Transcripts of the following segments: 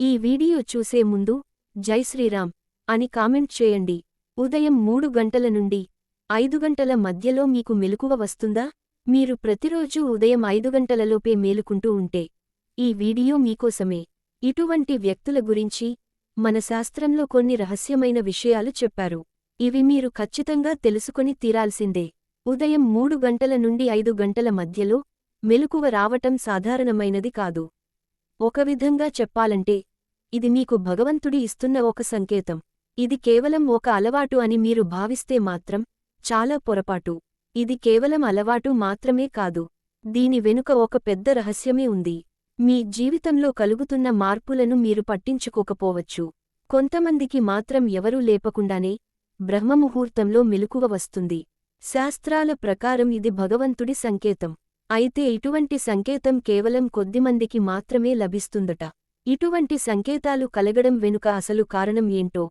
ఈ వీడియో చూసే ముందు జై శ్రీరామ్ అని కామెంట్ చేయండి. ఉదయం మూడు గంటల నుండి ఐదు గంటల మధ్యలో మీకు మెలకువ వస్తుందా? మీరు ప్రతిరోజూ ఉదయం ఐదు గంటలలోపే మేలుకుంటూ ఉంటే ఈ వీడియో మీకోసమే. ఇటువంటి వ్యక్తుల గురించి మన శాస్త్రంలో కొన్ని రహస్యమైన విషయాలు చెప్పారు. ఇవి మీరు ఖచ్చితంగా తెలుసుకొని తీరాల్సిందే. ఉదయం మూడు గంటల నుండి ఐదు గంటల మధ్యలో మెలకువ రావటం సాధారణమైనది కాదు. ఒక విధంగా చెప్పాలంటే ఇది మీకు భగవంతుడి ఇస్తున్న ఒక సంకేతం. ఇది కేవలం ఒక అలవాటు అని మీరు భావిస్తే మాత్రం చాలా పొరపాటు. ఇది కేవలం అలవాటు మాత్రమే కాదు. దీని వెనుక ఒక పెద్ద రహస్యమే ఉంది. మీ జీవితంలో కలుగుతున్న మార్పులను మీరు పట్టించుకోకపోవచ్చు. కొంతమందికి మాత్రం ఎవరూ లేపకుండానే బ్రహ్మముహూర్తంలో మెలుకువ వస్తుంది. శాస్త్రాల ప్రకారం ఇది భగవంతుడి సంకేతం. అయితే ఇటువంటి సంకేతం కేవలం కొద్దిమందికి మాత్రమే లభిస్తుందట. ఇటువంటి సంకేతాలు కలగడం వెనుక అసలు కారణం ఏంటో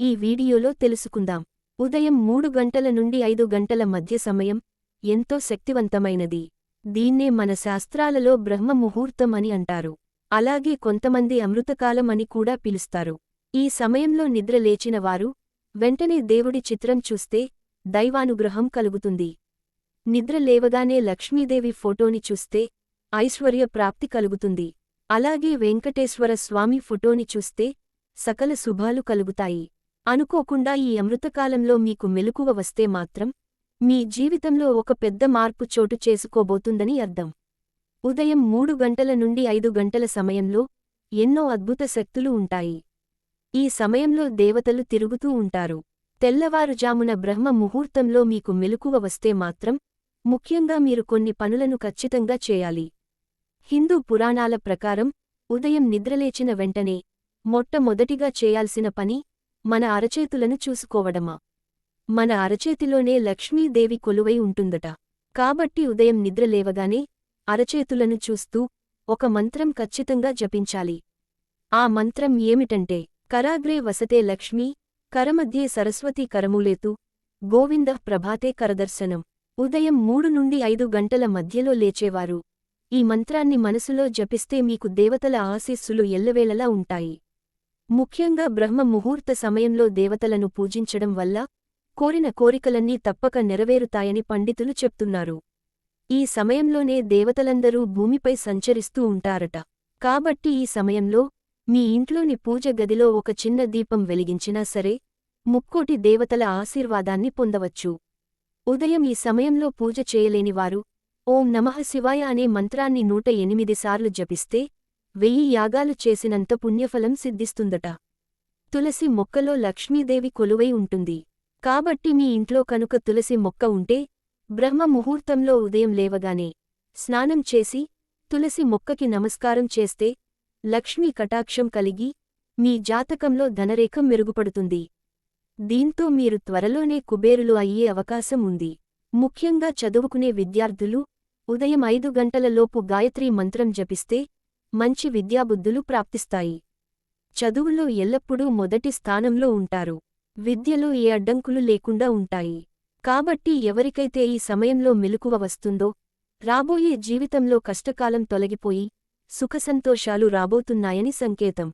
ఈ వీడియోలో తెలుసుకుందాం. ఉదయం మూడు గంటల నుండి ఐదు గంటల మధ్య సమయం ఎంతో శక్తివంతమైనది. దీన్నే మన శాస్త్రాలలో బ్రహ్మ ముహూర్తం అని అంటారు. అలాగే కొంతమంది అమృతకాలం అని కూడా పిలుస్తారు. ఈ సమయంలో నిద్ర లేచిన వారు వెంటనే దేవుడి చిత్రం చూస్తే దైవానుగ్రహం కలుగుతుంది. నిద్ర లేవగానే లక్ష్మీదేవి ఫోటోని చూస్తే ఐశ్వర్య ప్రాప్తి కలుగుతుంది. అలాగే వెంకటేశ్వర స్వామి ఫోటోని చూస్తే సకల శుభాలు కలుగుతాయి. అనుకోకుండా ఈ అమృతకాలంలో మీకు మెలకువ వస్తే మాత్రం మీ జీవితంలో ఒక పెద్ద మార్పు చోటు చేసుకోబోతుందని అర్థం. ఉదయం మూడు గంటల నుండి ఐదు గంటల సమయంలో ఎన్నో అద్భుత శక్తులు ఉంటాయి. ఈ సమయంలో దేవతలు తిరుగుతూ ఉంటారు. తెల్లవారుజామున బ్రహ్మ ముహూర్తంలో మీకు మెలకువ వస్తే మాత్రం ముఖ్యంగా మీరు కొన్ని పనులను ఖచ్చితంగా చేయాలి. హిందూ పురాణాల ప్రకారం ఉదయం నిద్రలేచిన వెంటనే మొట్టమొదటిగా చేయాల్సిన పని మన అరచేతులను చూసుకోవడమా? మన అరచేతిలోనే లక్ష్మీదేవి కొలువై ఉంటుందట. కాబట్టి ఉదయం నిద్రలేవగానే అరచేతులను చూస్తూ ఒక మంత్రం ఖచ్చితంగా జపించాలి. ఆ మంత్రం ఏమిటంటే కరాగ్రే వసతే లక్ష్మీ కరమధ్యే సరస్వతీ కరములేతు గోవింద ప్రభాతే కరదర్శనం. ఉదయం మూడు నుండి ఐదు గంటల మధ్యలో లేచేవారు. ఈ మంత్రాన్ని మనసులో జపిస్తే మీకు దేవతల ఆశీస్సులు ఎల్లవేళలా ఉంటాయి. ముఖ్యంగా బ్రహ్మ ముహూర్త సమయంలో దేవతలను పూజించడం వల్ల కోరిన కోరికలన్నీ తప్పక నెరవేరుతాయని పండితులు చెప్తున్నారు. ఈ సమయంలోనే దేవతలందరూ భూమిపై సంచరిస్తూ ఉంటారట. కాబట్టి ఈ సమయంలో మీ ఇంట్లోని పూజ గదిలో ఒక చిన్న దీపం వెలిగించినా సరే ముక్కోటి దేవతల ఆశీర్వాదాన్ని పొందవచ్చు. ఉదయం ఈ సమయంలో పూజ చేయలేనివారు ఓం నమః శివాయ అనే మంత్రాన్ని నూట ఎనిమిది సార్లు జపిస్తే వెయ్యి యాగాలు చేసినంత పుణ్యఫలం సిద్ధిస్తుందట. తులసి మొక్కలో లక్ష్మీదేవి కొలువై ఉంటుంది. కాబట్టి మీ ఇంట్లో కనుక తులసి మొక్క ఉంటే బ్రహ్మ ముహూర్తంలో ఉదయం లేవగానే స్నానం చేసి తులసి మొక్కకి నమస్కారం చేస్తే లక్ష్మీ కటాక్షం కలిగి మీ జాతకంలో ధనరేఖం మెరుగుపడుతుంది. దీంతో మీరు త్వరలోనే కుబేరులు అయ్యే అవకాశం ఉంది. ముఖ్యంగా చదువుకునే విద్యార్థులు ఉదయం ఐదు గంటలలోపు గాయత్రీ మంత్రం జపిస్తే మంచి విద్యాబుద్ధులు ప్రాప్తిస్తాయి. చదువులో ఎల్లప్పుడూ మొదటి స్థానంలో ఉంటారు. విద్యలో ఏ అడ్డంకులు లేకుండా ఉంటాయి. కాబట్టి ఎవరికైతే ఈ సమయంలో మెలకువ వస్తుందో రాబోయే జీవితంలో కష్టకాలం తొలగిపోయి సుఖసంతోషాలు రాబోతున్నాయని సంకేతం.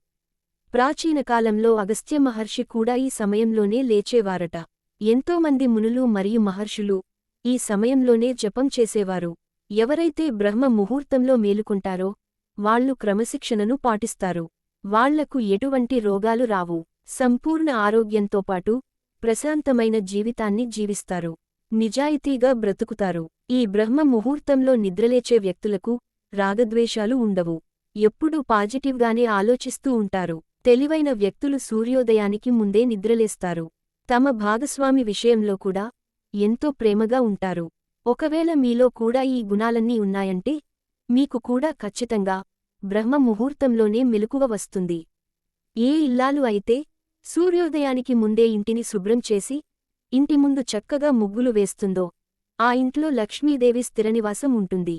ప్రాచీన కాలంలో అగస్త్య మహర్షి కూడా ఈ సమయంలోనే లేచేవారట. ఎంతోమంది మునులు మరియు మహర్షులు ఈ సమయంలోనే జపం చేసేవారు. ఎవరైతే బ్రహ్మ ముహూర్తంలో మేలుకుంటారో వాళ్ళు క్రమశిక్షణను పాటిస్తారు. వాళ్ళకు ఎటువంటి రోగాలు రావు. సంపూర్ణ ఆరోగ్యంతో పాటు ప్రశాంతమైన జీవితాన్ని జీవిస్తారు. నిజాయితీగా బ్రతుకుతారు. ఈ బ్రహ్మ ముహూర్తంలో నిద్రలేచే వ్యక్తులకు రాగద్వేషాలు ఉండవు. ఎప్పుడూ పాజిటివ్గానే ఆలోచిస్తూ ఉంటారు. తెలివైన వ్యక్తులు సూర్యోదయానికి ముందే నిద్రలేస్తారు. తమ భాగస్వామి విషయంలో కూడా ఎంతో ప్రేమగా ఉంటారు. ఒకవేళ మీలో కూడా ఈ గుణాలన్నీ ఉన్నాయంటే మీకు కూడా ఖచ్చితంగా బ్రహ్మ ముహూర్తంలోనే మెలకువ వస్తుంది. ఏ ఇల్లాలు అయితే సూర్యోదయానికి ముందే ఇంటిని శుభ్రం చేసి ఇంటి ముందు చక్కగా ముగ్గులు వేస్తుందో ఆ ఇంట్లో లక్ష్మీదేవి స్థిరనివాసం ఉంటుంది.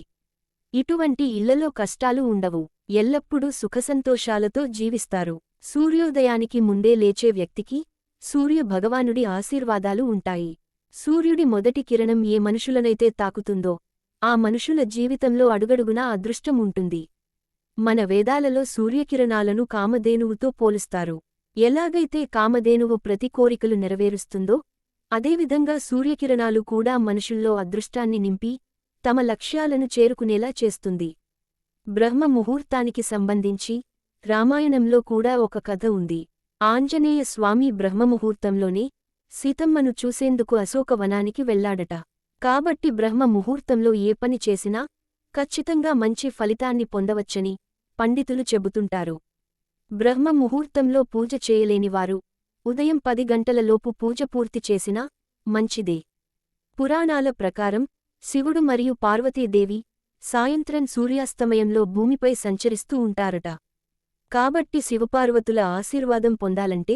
ఇటువంటి ఇళ్ళలో కష్టాలు ఉండవు. ఎల్లప్పుడూ సుఖసంతోషాలతో జీవిస్తారు. సూర్యోదయానికి ముందే లేచే వ్యక్తికి సూర్య భగవానుడి ఆశీర్వాదాలు ఉంటాయి. సూర్యుడి మొదటి కిరణం ఏ మనుషులనైతే తాకుతుందో ఆ మనుషుల జీవితంలో అడుగడుగునా అదృష్టం ఉంటుంది. మన వేదాలలో సూర్యకిరణాలను కామధేనువుతో పోలుస్తారు. ఎలాగైతే కామధేనువు ప్రతి కోరికలు నెరవేరుస్తుందో అదేవిధంగా సూర్యకిరణాలు కూడా మనుషుల్లో అదృష్టాన్ని నింపి తమ లక్ష్యాలను చేరుకునేలా చేస్తుంది. బ్రహ్మ ముహూర్తానికి సంబంధించి రామాయణంలో కూడా ఒక కథ ఉంది. ఆంజనేయ స్వామి బ్రహ్మముహూర్తంలోనే సీతమ్మను చూసేందుకు అశోకవనానికి వెళ్ళాడట. కాబట్టి బ్రహ్మ ముహూర్తంలో ఏ పని చేసినా ఖచ్చితంగా మంచి ఫలితాన్ని పొందవచ్చని పండితులు చెబుతుంటారు. బ్రహ్మ ముహూర్తంలో పూజ చేయలేనివారు ఉదయం పది గంటలలోపు పూజ పూర్తి చేసినా మంచిదే. పురాణాల ప్రకారం శివుడు మరియు పార్వతీదేవి సాయంత్రం సూర్యాస్తమయంలో భూమిపై సంచరిస్తూ ఉంటారట. కాబట్టి శివపార్వతుల ఆశీర్వాదం పొందాలంటే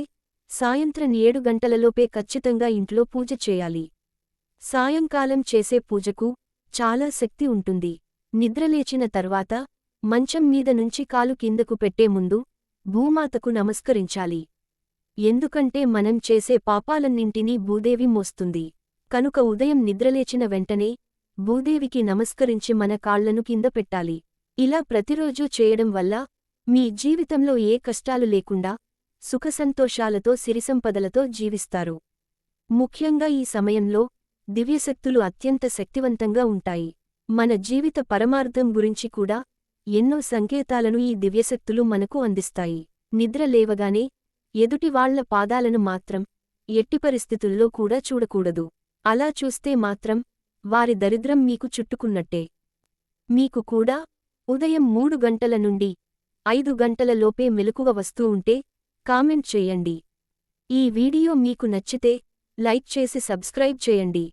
సాయంత్రం ఏడు గంటలలోపే ఖచ్చితంగా ఇంట్లో పూజ చేయాలి. సాయంకాలం చేసే పూజకు చాలా శక్తి ఉంటుంది. నిద్రలేచిన తర్వాత మంచం మీద నుంచి కాలు కిందకు పెట్టే ముందు భూమాతకు నమస్కరించాలి. ఎందుకంటే మనం చేసే పాపాలన్నింటినీ భూదేవి మోస్తుంది. కనుక ఉదయం నిద్రలేచిన వెంటనే భూదేవికి నమస్కరించి మన కాళ్ళను కింద పెట్టాలి. ఇలా ప్రతిరోజూ చేయడం వల్ల మీ జీవితంలో ఏ కష్టాలు లేకుండా సుఖసంతోషాలతో సిరిసంపదలతో జీవిస్తారు. ముఖ్యంగా ఈ సమయంలో దివ్యశక్తులు అత్యంత శక్తివంతంగా ఉంటాయి. మన జీవిత పరమార్థం గురించి కూడా ఎన్నో సంకేతాలను ఈ దివ్యశక్తులు మనకు అందిస్తాయి. నిద్ర లేవగానే ఎదుటివాళ్ళ పాదాలను మాత్రం ఎట్టి పరిస్థితుల్లో కూడా చూడకూడదు. అలా చూస్తే మాత్రం వారి దరిద్రం మీకు చుట్టుకున్నట్టే. మీకు కూడా ఉదయం మూడు గంటల నుండి ఐదు గంటలలోపే మెలకువ వస్తూ ఉంటే కామెంట్ చేయండి. ఈ వీడియో మీకు నచ్చితే లైక్ చేసి సబ్స్క్రైబ్ చేయండి.